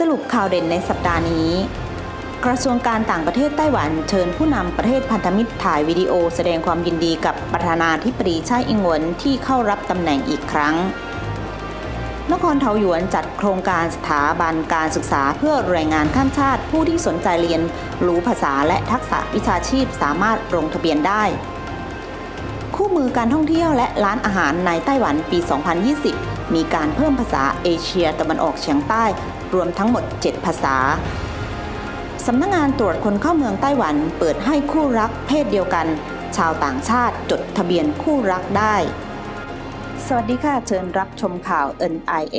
สรุปข่าวเด่นในสัปดาห์นี้ กระทรวงการต่างประเทศไต้หวันเชิญผู้นำประเทศพันธมิตรถ่ายวิดีโอแสดงความยินดีกับประธานาธิบดีไช่อิงเหวินที่เข้ารับตำแหน่งอีกครั้ง นครเทาหยวนจัดโครงการสถาบันการศึกษาเพื่อแรงงานข้ามชาติ ผู้ที่สนใจเรียนรู้ภาษาและทักษะวิชาชีพสามารถลงทะเบียนได้ คู่มือการท่องเที่ยวและร้านอาหารในไต้หวันปี 2020 มีการเพิ่มภาษาเอเชียตะวันออกเฉียงใต้ รวมทั้งหมด 7 ภาษาสำนักงงานตรวจคนเข้าเมืองไต้หวันเปิดให้คู่รักเพศเดียวกัน ชาวต่างชาติจดทะเบียนคู่รักได้ สวัสดีค่ะ เชิญรับชมข่าว NIA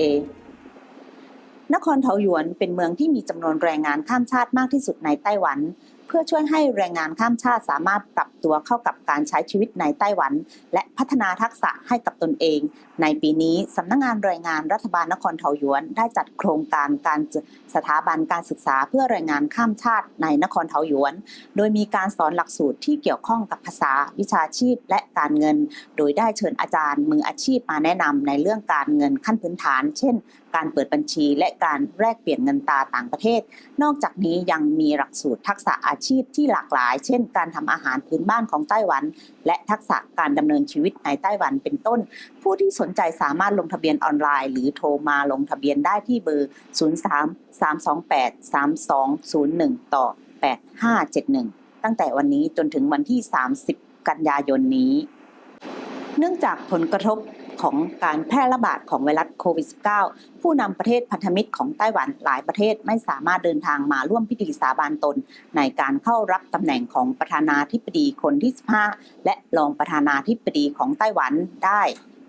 นครเทาหยวนเป็นเมืองที่มีจำนวนแรงงานข้ามชาติมากที่สุดในไต้หวัน พื่อช่วยให้แรงงานข้ามชาติสามารถปรับตัวเข้ากับการใช้ชีวิตในไต้หวัน และพัฒนาทักษะให้กับตนเอง ในปีนี้สำนักงงานแรงงานรัฐบาลนครเทาหยวน ได้จัดโครงการการสถาบันการศึกษาเพื่อแรงงานข้ามชาติในนครเทาหยวน โดยมีการสอนหลักสูตรที่เกี่ยวข้องกับภาษาวิชาชีพและการเงิน โดยได้เชิญอาจารย์มืออาชีพมาแนะนำในเรื่องการเงินขั้นพื้นฐาน เช่น การเปิดบัญชีและการแลกเปลี่ยนเงินตราต่างประเทศ นอกจากนี้ยังมีหลักสูตรทักษะอาชีพที่หลากหลาย เช่น การทำอาหารพื้นบ้านของไต้หวัน และทักษะการดำเนินชีวิตในไต้หวันเป็นต้น ผู้ที่สนใจสามารถลงทะเบียนออนไลน์ หรือโทรมาลงทะเบียนได้ที่เบอร์ 03 328 3201 ต่อ 8571 ตั้งแต่วันนี้จนถึงวันที่ 30 กันยายนนี้ เนื่องจากผลกระทบ ของการแพร่ระบาดของไวรัสโควิด -19 ผู้นำประเทศพันธมิตรของไต้หวันหลายประเทศไม่สามารถเดินทางมาร่วมพิธีสาบานตน ในการเข้ารับตำแหน่งของประธานาธิบดีคนที่ 15 และรองประธานาธิบดีของไต้หวันได้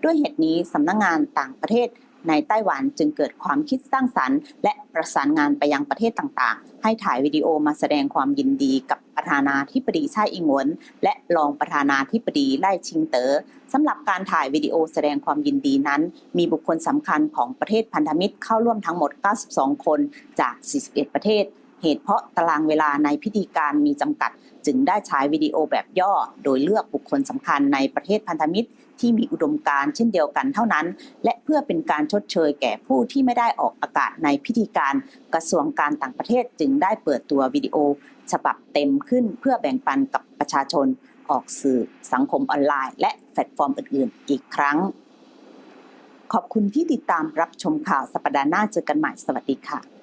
ด้วยเหตุนี้สำนักงงานต่างประเทศ ในไต้หวันจึงเกิดความคิดสร้างสรรค์ และประสานงานไปยังประเทศต่างๆ ให้ถ่ายวิดีโอมาแสดงความยินดีกับประธานาธิบดีไช่อิงหวนและรองประธานาธิบดีไล่ชิงเต๋อสำหรับการถ่ายวิดีโอแสดงความยินดีนั้น มีบุคคลสำคัญของประเทศพันธมิตรเข้าร่วมทั้งหมด 92 คนจาก 41 ประเทศ เหตุเพราะตารางเวลาในพิธีการมีจำกัด จึงได้ใช้วิดีโอแบบย่อ โดยเลือกบุคคลสำคัญในประเทศพันธมิตร ที่มีอุดมการเช่นเดียวกันเท่านั้น และเพื่อเป็นการชดเชยแก่ผู้ที่ไม่ได้ออกอากาศในพิธีการ กระทรวงการต่างประเทศจึงได้เปิดตัววิดีโอ ฉบับเต็มขึ้นเพื่อแบ่งปันกับประชาชน ออกสื่อสังคมออนไลน์ และแพลตฟอร์มอื่น ๆ อีกครั้ง ขอบคุณที่ติดตามรับชมข่าวสัปดาห์หน้าเจอกันใหม่สวัสดีค่ะ